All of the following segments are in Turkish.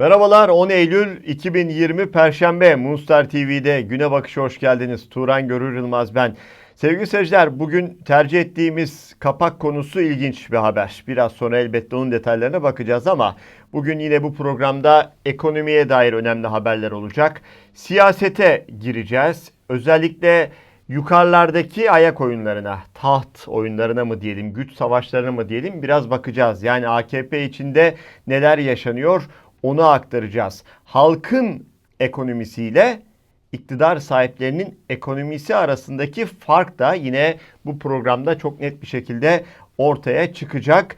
Merhabalar 10 Eylül 2020 Perşembe Moonstar TV'de Güne Bakış'a hoş geldiniz. Turan Görür Yılmaz ben. Sevgili seyirciler bugün tercih ettiğimiz kapak konusu ilginç bir haber. Biraz sonra elbette onun detaylarına bakacağız ama bugün yine bu programda ekonomiye dair önemli haberler olacak. Siyasete gireceğiz. Özellikle yukarılardaki ayak oyunlarına, taht oyunlarına mı diyelim, güç savaşlarına mı diyelim biraz bakacağız. Yani AKP içinde neler yaşanıyor onu aktaracağız. Halkın ekonomisiyle iktidar sahiplerinin ekonomisi arasındaki fark da yine bu programda çok net bir şekilde ortaya çıkacak.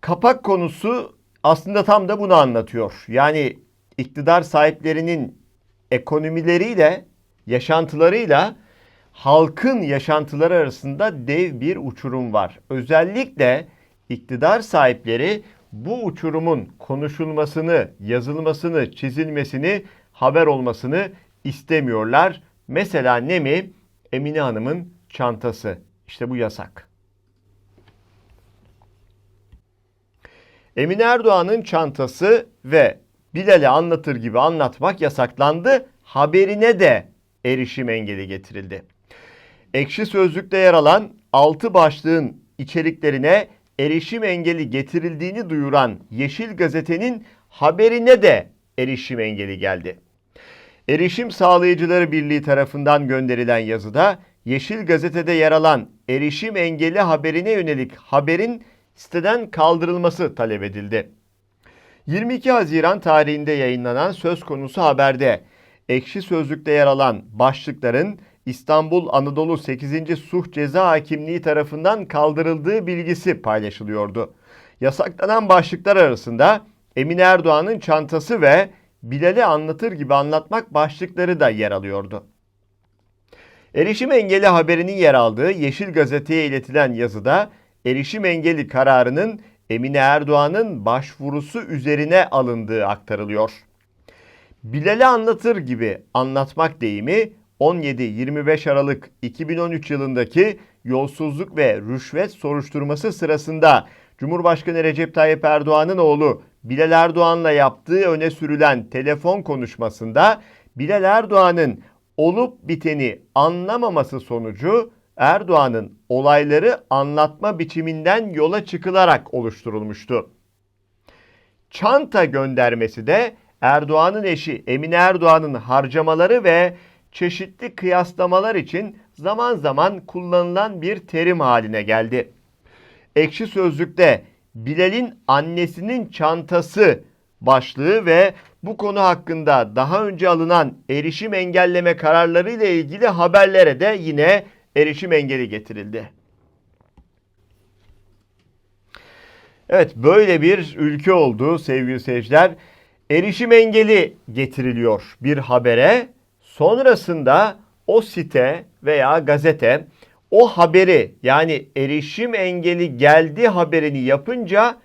Kapak konusu aslında tam da bunu anlatıyor. Yani iktidar sahiplerinin ekonomileriyle, yaşantılarıyla halkın yaşantıları arasında dev bir uçurum var. Özellikle iktidar sahipleri bu uçurumun konuşulmasını, yazılmasını, çizilmesini, haber olmasını istemiyorlar. Mesela ne mi? Emine Hanım'ın çantası. İşte bu yasak. Emine Erdoğan'ın çantası ve Bilal'i anlatır gibi anlatmak yasaklandı. Haberine de erişim engeli getirildi. Ekşi Sözlük'te yer alan 6 başlığın içeriklerine erişim engeli getirildiğini duyuran Yeşil Gazete'nin haberine de erişim engeli geldi. Erişim Sağlayıcıları Birliği tarafından gönderilen yazıda Yeşil Gazete'de yer alan erişim engeli haberine yönelik haberin siteden kaldırılması talep edildi. 22 Haziran tarihinde yayınlanan söz konusu haberde Ekşi Sözlük'te yer alan başlıkların İstanbul Anadolu 8. Suh Ceza Hakimliği tarafından kaldırıldığı bilgisi paylaşılıyordu. Yasaklanan başlıklar arasında Emine Erdoğan'ın çantası ve Bilal'i anlatır gibi anlatmak başlıkları da yer alıyordu. Erişim engeli haberinin yer aldığı Yeşil Gazete'ye iletilen yazıda erişim engeli kararının Emine Erdoğan'ın başvurusu üzerine alındığı aktarılıyor. Bilal'i anlatır gibi anlatmak deyimi 17-25 Aralık 2013 yılındaki yolsuzluk ve rüşvet soruşturması sırasında Cumhurbaşkanı Recep Tayyip Erdoğan'ın oğlu Bilal Erdoğan'la yaptığı öne sürülen telefon konuşmasında Bilal Erdoğan'ın olup biteni anlamaması sonucu Erdoğan'ın olayları anlatma biçiminden yola çıkılarak oluşturulmuştu. Çanta göndermesi de Erdoğan'ın eşi Emine Erdoğan'ın harcamaları ve çeşitli kıyaslamalar için zaman zaman kullanılan bir terim haline geldi. Ekşi Sözlük'te Bilal'in annesinin çantası başlığı ve bu konu hakkında daha önce alınan erişim engelleme kararları ile ilgili haberlere de yine erişim engeli getirildi. Evet böyle bir ülke oldu sevgili seyirciler. Erişim engeli getiriliyor bir habere. Sonrasında o site veya gazete o haberi yani erişim engeli geldi haberini yapınca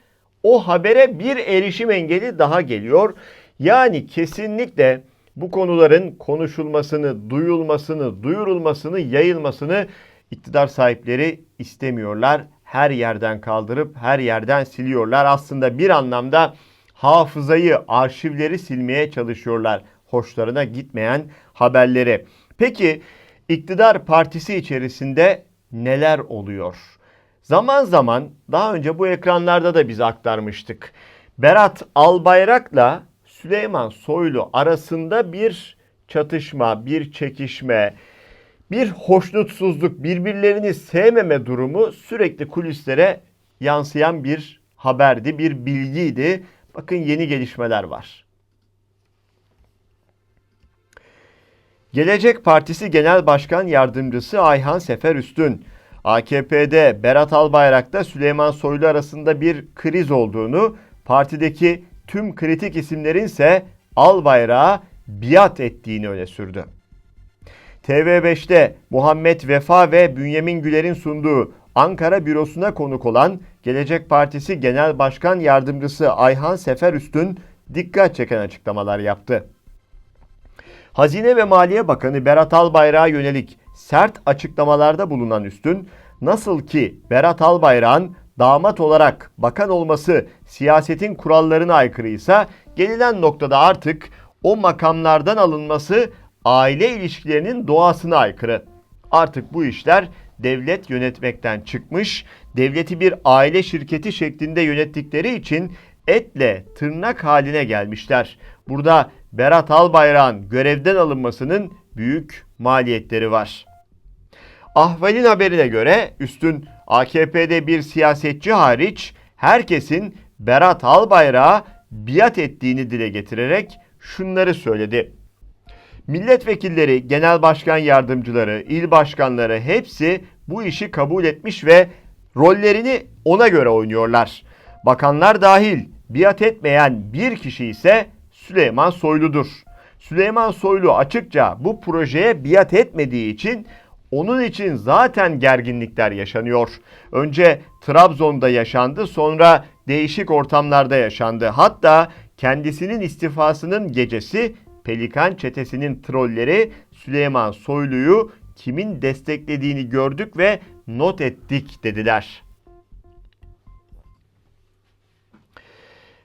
o habere bir erişim engeli daha geliyor. Yani kesinlikle bu konuların konuşulmasını, duyulmasını, duyurulmasını, yayılmasını iktidar sahipleri istemiyorlar. Her yerden kaldırıp her yerden siliyorlar. Aslında bir anlamda hafızayı, arşivleri silmeye çalışıyorlar. Hoşlarına gitmeyen haberleri. Peki iktidar partisi içerisinde neler oluyor? Zaman zaman daha önce bu ekranlarda da biz aktarmıştık. Berat Albayrak'la Süleyman Soylu arasında bir çatışma, bir çekişme, bir hoşnutsuzluk, birbirlerini sevmeme durumu sürekli kulislere yansıyan bir haberdi, bir bilgiydi. Bakın yeni gelişmeler var. Gelecek Partisi Genel Başkan Yardımcısı Ayhan Sefer Üstün, AKP'de Berat Albayrak'ta Süleyman Soylu arasında bir kriz olduğunu, partideki tüm kritik isimlerin ise Albayrak'a biat ettiğini öne sürdü. TV5'te Muhammed Vefa ve Bünyamin Güler'in sunduğu Ankara bürosuna konuk olan Gelecek Partisi Genel Başkan Yardımcısı Ayhan Sefer Üstün dikkat çeken açıklamalar yaptı. Hazine ve Maliye Bakanı Berat Albayrak'a yönelik sert açıklamalarda bulunan Üstün, nasıl ki Berat Albayrak'ın damat olarak bakan olması siyasetin kurallarına aykırıysa gelinen noktada artık o makamlardan alınması aile ilişkilerinin doğasına aykırı. Artık bu işler devlet yönetmekten çıkmış, devleti bir aile şirketi şeklinde yönettikleri için etle tırnak haline gelmişler. Burada Berat Albayrak'ın görevden alınmasının büyük maliyetleri var. Ahval'in haberine göre üstün AKP'de bir siyasetçi hariç herkesin Berat Albayrak'a biat ettiğini dile getirerek şunları söyledi. Milletvekilleri, genel başkan yardımcıları, il başkanları hepsi bu işi kabul etmiş ve rollerini ona göre oynuyorlar. Bakanlar dahil biat etmeyen bir kişi ise Süleyman Soylu'dur. Süleyman Soylu açıkça bu projeye biat etmediği için onun için zaten gerginlikler yaşanıyor. Önce Trabzon'da yaşandı, sonra değişik ortamlarda yaşandı. Hatta kendisinin istifasının gecesi Pelikan çetesinin trolleri Süleyman Soylu'yu kimin desteklediğini gördük ve not ettik dediler.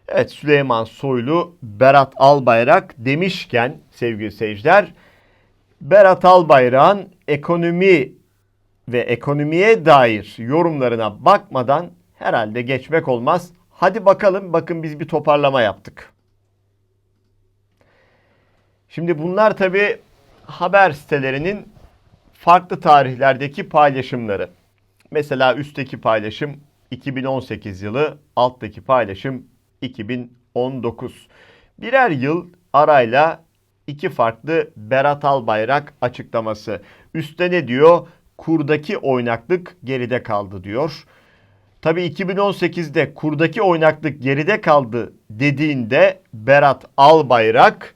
Evet Süleyman Soylu Berat Albayrak demişken sevgili seyirciler Berat Albayrak'ın ekonomi ve ekonomiye dair yorumlarına bakmadan herhalde geçmek olmaz. Hadi bakalım bakın biz bir toparlama yaptık. Şimdi bunlar tabi haber sitelerinin farklı tarihlerdeki paylaşımları. Mesela üstteki paylaşım 2018 yılı, alttaki paylaşım 2019. Birer yıl arayla iki farklı Berat Albayrak açıklaması. Üstte ne diyor? Kurdaki oynaklık geride kaldı diyor. Tabi 2018'de kurdaki oynaklık geride kaldı dediğinde Berat Albayrak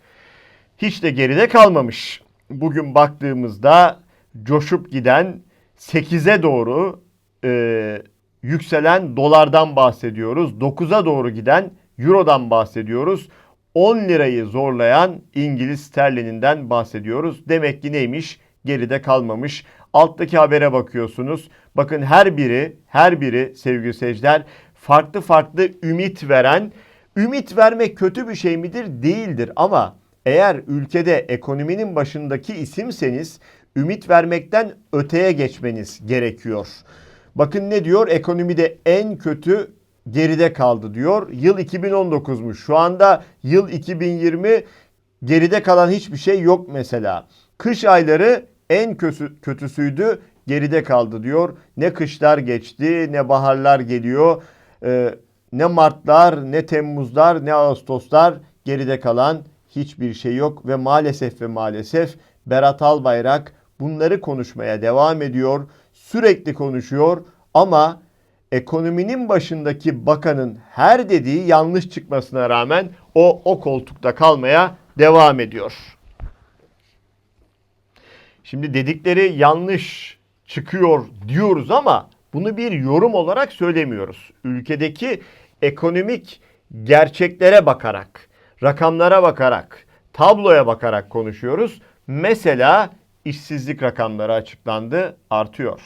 hiç de geride kalmamış. Bugün baktığımızda coşup giden 8'e doğru e, yükselen dolardan bahsediyoruz. 9'a doğru giden eurodan bahsediyoruz. 10 lirayı zorlayan İngiliz sterlininden bahsediyoruz. Demek ki neymiş? Geride kalmamış. Alttaki habere bakıyorsunuz. Bakın her biri, her biri sevgili seyirciler farklı farklı ümit veren, ümit vermek kötü bir şey midir? Değildir ama eğer ülkede ekonominin başındaki isimseniz ümit vermekten öteye geçmeniz gerekiyor. Bakın ne diyor? Ekonomide en kötü geride kaldı diyor. Yıl 2019'muş. Şu anda yıl 2020 geride kalan hiçbir şey yok mesela. Kış ayları en kötü, kötüsüydü geride kaldı diyor. Ne kışlar geçti ne baharlar geliyor. Ee, ne Martlar ne Temmuzlar ne Ağustoslar geride kalan hiçbir şey yok. Ve maalesef ve maalesef Berat Albayrak bunları konuşmaya devam ediyor. Sürekli konuşuyor ama ekonominin başındaki bakanın her dediği yanlış çıkmasına rağmen o o koltukta kalmaya devam ediyor. Şimdi dedikleri yanlış çıkıyor diyoruz ama bunu bir yorum olarak söylemiyoruz. Ülkedeki ekonomik gerçeklere bakarak, rakamlara bakarak, tabloya bakarak konuşuyoruz. Mesela işsizlik rakamları açıklandı, artıyor.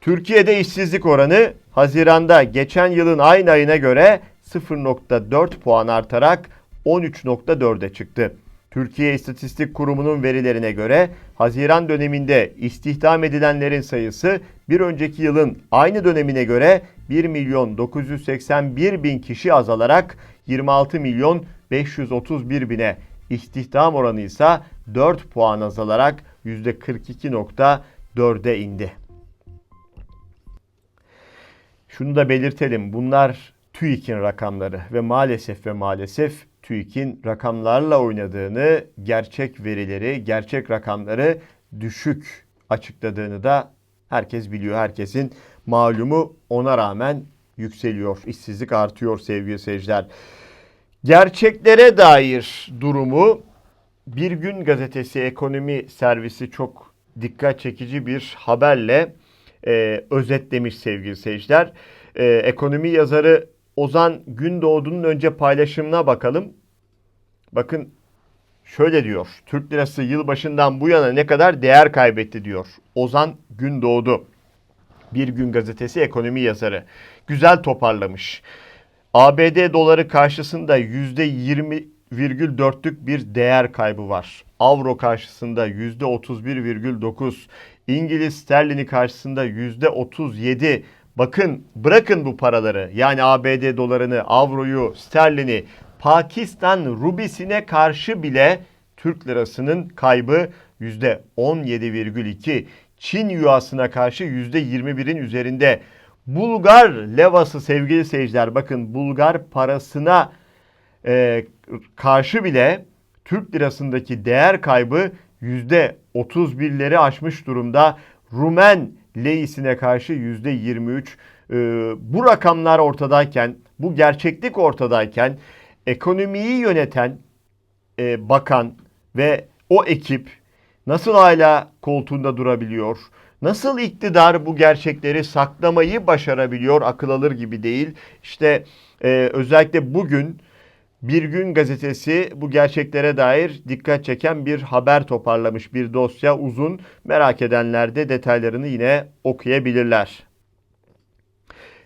Türkiye'de işsizlik oranı Haziran'da geçen yılın aynı ayına göre 0.4 puan artarak 13.4'e çıktı. Türkiye İstatistik Kurumu'nun verilerine göre Haziran döneminde istihdam edilenlerin sayısı bir önceki yılın aynı dönemine göre 1 milyon 981 bin kişi azalarak 26 milyon 531 bine, istihdam oranı ise 4 puan azalarak %42.4'e indi. Şunu da belirtelim. Bunlar TÜİK'in rakamları ve maalesef ve maalesef TÜİK'in rakamlarla oynadığını, gerçek verileri, gerçek rakamları düşük açıkladığını da herkes biliyor. Herkesin malumu ona rağmen yükseliyor. İşsizlik artıyor sevgili seyirciler. Gerçeklere dair durumu Bir Gün Gazetesi Ekonomi Servisi çok dikkat çekici bir haberle e, özetlemiş sevgili seyirciler. E, ekonomi yazarı Ozan Gündoğdu'nun önce paylaşımına bakalım. Bakın şöyle diyor. Türk lirası yılbaşından bu yana ne kadar değer kaybetti diyor. Ozan Gündoğdu. Bir Gün Gazetesi ekonomi yazarı. Güzel toparlamış. ABD doları karşısında %20,4'lük bir değer kaybı var. Avro karşısında %31,9. İngiliz sterlini karşısında %37. Bakın bırakın bu paraları yani ABD dolarını, avroyu, sterlini Pakistan rubisine karşı bile Türk lirasının kaybı %17,2. Çin yuasına karşı %21'in üzerinde. Bulgar levası sevgili seyirciler bakın Bulgar parasına e, karşı bile Türk lirasındaki değer kaybı %31'leri aşmış durumda. Rumen leisine karşı %23. E, bu rakamlar ortadayken, bu gerçeklik ortadayken ekonomiyi yöneten e, bakan ve o ekip nasıl hala koltuğunda durabiliyor? Nasıl iktidar bu gerçekleri saklamayı başarabiliyor? Akıl alır gibi değil. İşte e, özellikle bugün Bir Gün gazetesi bu gerçeklere dair dikkat çeken bir haber toparlamış. Bir dosya uzun. Merak edenler de detaylarını yine okuyabilirler.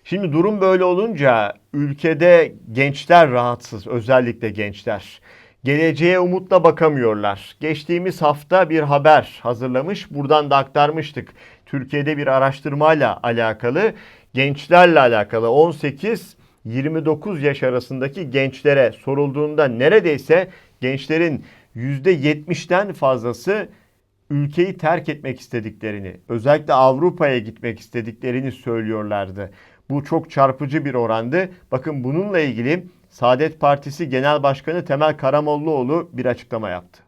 Şimdi durum böyle olunca ülkede gençler rahatsız, özellikle gençler. Geleceğe umutla bakamıyorlar. Geçtiğimiz hafta bir haber hazırlamış, buradan da aktarmıştık. Türkiye'de bir araştırmayla alakalı, gençlerle alakalı 18-29 yaş arasındaki gençlere sorulduğunda neredeyse gençlerin %70'ten fazlası ülkeyi terk etmek istediklerini, özellikle Avrupa'ya gitmek istediklerini söylüyorlardı. Bu çok çarpıcı bir orandı. Bakın bununla ilgili Saadet Partisi Genel Başkanı Temel Karamollaoğlu bir açıklama yaptı.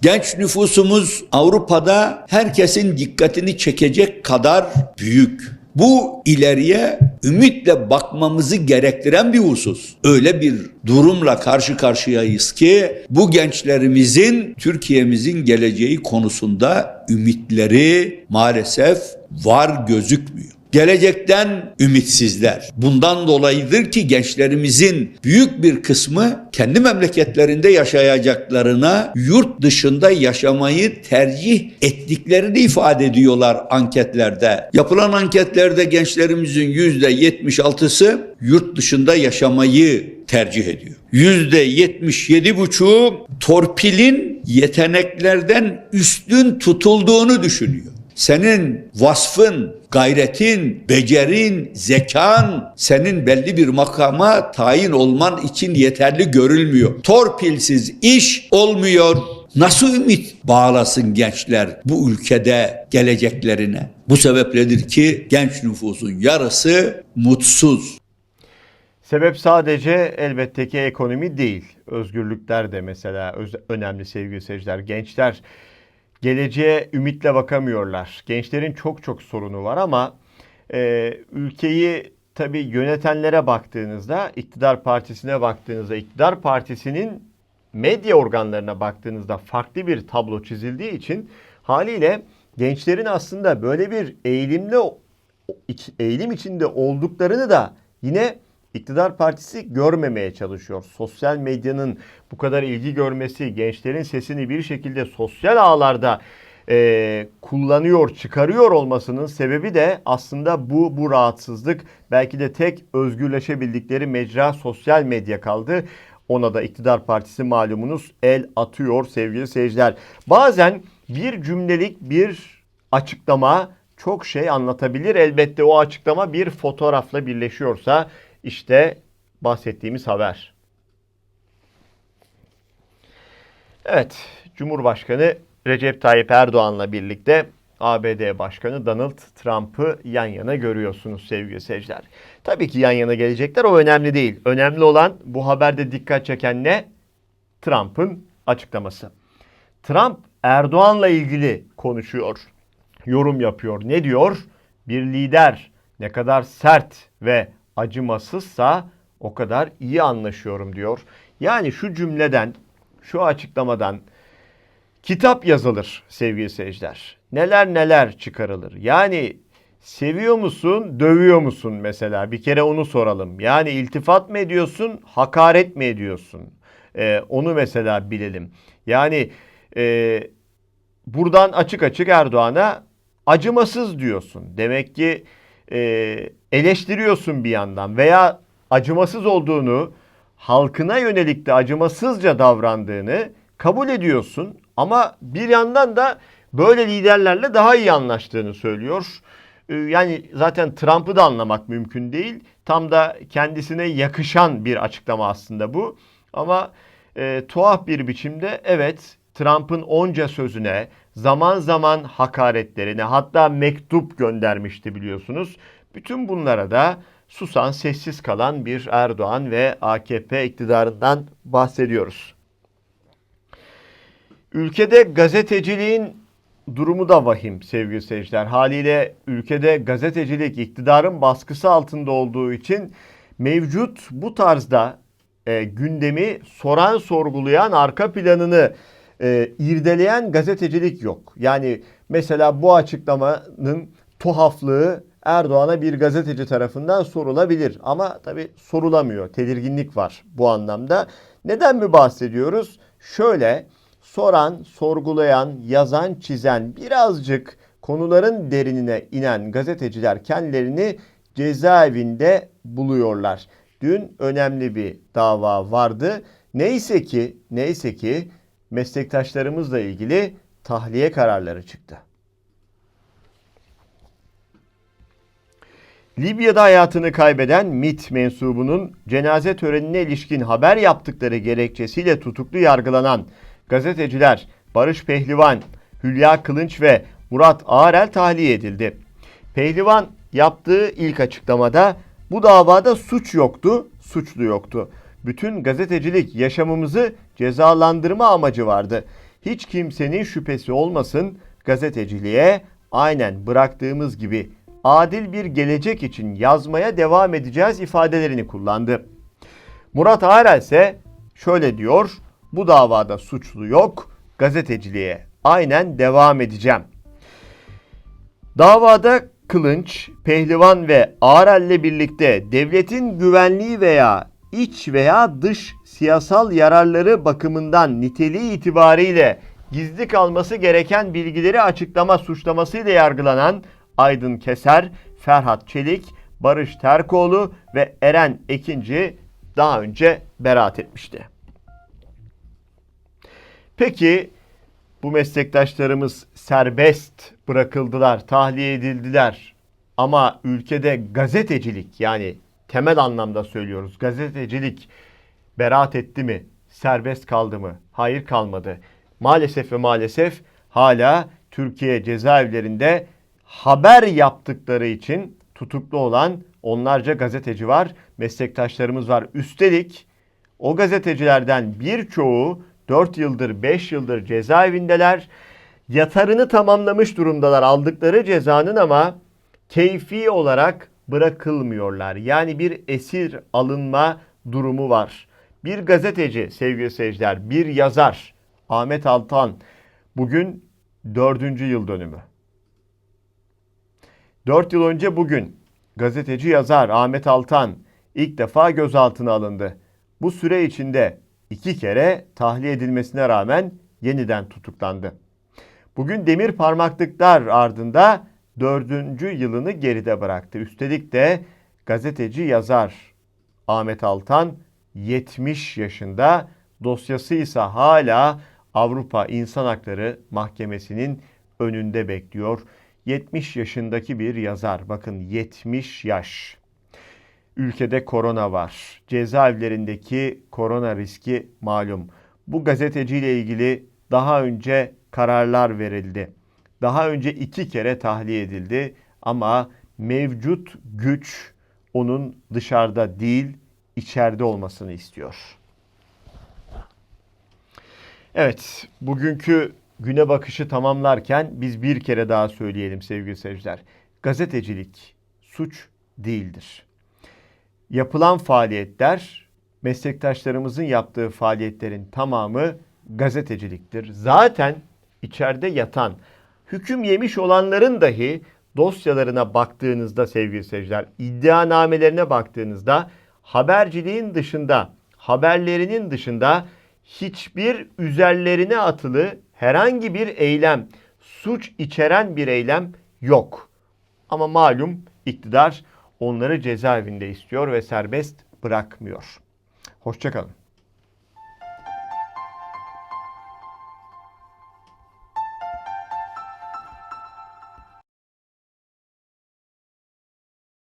Genç nüfusumuz Avrupa'da herkesin dikkatini çekecek kadar büyük. Bu ileriye ümitle bakmamızı gerektiren bir husus. Öyle bir durumla karşı karşıyayız ki bu gençlerimizin Türkiye'mizin geleceği konusunda ümitleri maalesef var gözükmüyor. Gelecekten ümitsizler. Bundan dolayıdır ki gençlerimizin büyük bir kısmı kendi memleketlerinde yaşayacaklarına yurt dışında yaşamayı tercih ettiklerini ifade ediyorlar anketlerde. Yapılan anketlerde gençlerimizin yüzde 76'sı yurt dışında yaşamayı tercih ediyor. Yüzde yetmiş yedi buçuğu torpilin yeteneklerden üstün tutulduğunu düşünüyor. Senin vasfın, gayretin, becerin, zekan senin belli bir makama tayin olman için yeterli görülmüyor. Torpilsiz iş olmuyor. Nasıl ümit bağlasın gençler bu ülkede geleceklerine? Bu sebepledir ki genç nüfusun yarısı mutsuz. Sebep sadece elbette ki ekonomi değil. Özgürlükler de mesela önemli sevgili seyirciler. Gençler geleceğe ümitle bakamıyorlar. Gençlerin çok çok sorunu var ama e, ülkeyi tabii yönetenlere baktığınızda, iktidar partisine baktığınızda, iktidar partisinin medya organlarına baktığınızda farklı bir tablo çizildiği için haliyle gençlerin aslında böyle bir eğilimle eğilim içinde olduklarını da yine iktidar partisi görmemeye çalışıyor. Sosyal medyanın bu kadar ilgi görmesi, gençlerin sesini bir şekilde sosyal ağlarda e, kullanıyor, çıkarıyor olmasının sebebi de aslında bu bu rahatsızlık. Belki de tek özgürleşebildikleri mecra sosyal medya kaldı. Ona da iktidar partisi malumunuz el atıyor sevgili seyirciler. Bazen bir cümlelik bir açıklama çok şey anlatabilir. Elbette o açıklama bir fotoğrafla birleşiyorsa işte bahsettiğimiz haber. Evet, Cumhurbaşkanı Recep Tayyip Erdoğan'la birlikte ABD Başkanı Donald Trump'ı yan yana görüyorsunuz sevgili seyirciler. Tabii ki yan yana gelecekler o önemli değil. Önemli olan bu haberde dikkat çeken ne? Trump'ın açıklaması. Trump Erdoğan'la ilgili konuşuyor, yorum yapıyor. Ne diyor? Bir lider ne kadar sert ve acımasızsa o kadar iyi anlaşıyorum diyor. Yani şu cümleden, şu açıklamadan kitap yazılır sevgili seyirciler. Neler neler çıkarılır. Yani seviyor musun, dövüyor musun mesela? Bir kere onu soralım. Yani iltifat mı ediyorsun, hakaret mi ediyorsun? Ee, onu mesela bilelim. Yani e, buradan açık açık Erdoğan'a acımasız diyorsun. Demek ki e, eleştiriyorsun bir yandan veya acımasız olduğunu, halkına yönelik de acımasızca davrandığını kabul ediyorsun. Ama bir yandan da böyle liderlerle daha iyi anlaştığını söylüyor. Ee, Yani zaten Trump'ı da anlamak mümkün değil. Tam da kendisine yakışan bir açıklama aslında bu. Ama e, tuhaf bir biçimde evet Trump'ın onca sözüne, zaman zaman hakaretlerine hatta mektup göndermişti biliyorsunuz. Bütün bunlara da susan, sessiz kalan bir Erdoğan ve AKP iktidarından bahsediyoruz. Ülkede gazeteciliğin durumu da vahim sevgili seyirciler. Haliyle ülkede gazetecilik iktidarın baskısı altında olduğu için mevcut bu tarzda e, gündemi soran sorgulayan arka planını e, irdeleyen gazetecilik yok. Yani mesela bu açıklamanın tuhaflığı Erdoğan'a bir gazeteci tarafından sorulabilir ama tabi sorulamıyor. Tedirginlik var bu anlamda. Neden mi bahsediyoruz? Şöyle soran, sorgulayan, yazan, çizen, birazcık konuların derinine inen gazeteciler kendilerini cezaevinde buluyorlar. Dün önemli bir dava vardı. Neyse ki, neyse ki meslektaşlarımızla ilgili tahliye kararları çıktı. Libya'da hayatını kaybeden MIT mensubunun cenaze törenine ilişkin haber yaptıkları gerekçesiyle tutuklu yargılanan gazeteciler Barış Pehlivan, Hülya Kılınç ve Murat Ağarel tahliye edildi. Pehlivan yaptığı ilk açıklamada bu davada suç yoktu, suçlu yoktu. Bütün gazetecilik yaşamımızı cezalandırma amacı vardı. Hiç kimsenin şüphesi olmasın gazeteciliğe aynen bıraktığımız gibi adil bir gelecek için yazmaya devam edeceğiz ifadelerini kullandı. Murat Arel ise şöyle diyor. Bu davada suçlu yok. Gazeteciliğe aynen devam edeceğim. Davada Kılınç, Pehlivan ve Ağrel'le birlikte devletin güvenliği veya iç veya dış siyasal yararları bakımından niteliği itibariyle gizli kalması gereken bilgileri açıklama suçlamasıyla yargılanan Aydın Keser, Ferhat Çelik, Barış Terkoğlu ve Eren Ekinci daha önce beraat etmişti. Peki bu meslektaşlarımız serbest bırakıldılar, tahliye edildiler. Ama ülkede gazetecilik yani temel anlamda söylüyoruz. Gazetecilik beraat etti mi? Serbest kaldı mı? Hayır kalmadı. Maalesef ve maalesef hala Türkiye cezaevlerinde haber yaptıkları için tutuklu olan onlarca gazeteci var, meslektaşlarımız var. Üstelik o gazetecilerden birçoğu 4 yıldır 5 yıldır cezaevindeler. Yatarını tamamlamış durumdalar aldıkları cezanın ama keyfi olarak bırakılmıyorlar. Yani bir esir alınma durumu var. Bir gazeteci sevgili seyirciler, bir yazar Ahmet Altan bugün 4. yıl dönümü. 4 yıl önce bugün gazeteci yazar Ahmet Altan ilk defa gözaltına alındı. Bu süre içinde iki kere tahliye edilmesine rağmen yeniden tutuklandı. Bugün demir parmaklıklar ardında dördüncü yılını geride bıraktı. Üstelik de gazeteci yazar Ahmet Altan 70 yaşında dosyası ise hala Avrupa İnsan Hakları Mahkemesi'nin önünde bekliyor. 70 yaşındaki bir yazar. Bakın 70 yaş. Ülkede korona var. Cezaevlerindeki korona riski malum. Bu gazeteciyle ilgili daha önce kararlar verildi. Daha önce iki kere tahliye edildi ama mevcut güç onun dışarıda değil içeride olmasını istiyor. Evet, bugünkü güne bakışı tamamlarken biz bir kere daha söyleyelim sevgili seyirciler. Gazetecilik suç değildir. Yapılan faaliyetler, meslektaşlarımızın yaptığı faaliyetlerin tamamı gazeteciliktir. Zaten içeride yatan, hüküm yemiş olanların dahi dosyalarına baktığınızda sevgili seyirciler, iddianamelerine baktığınızda haberciliğin dışında, haberlerinin dışında hiçbir üzerlerine atılı herhangi bir eylem, suç içeren bir eylem yok. Ama malum iktidar onları cezaevinde istiyor ve serbest bırakmıyor. Hoşçakalın.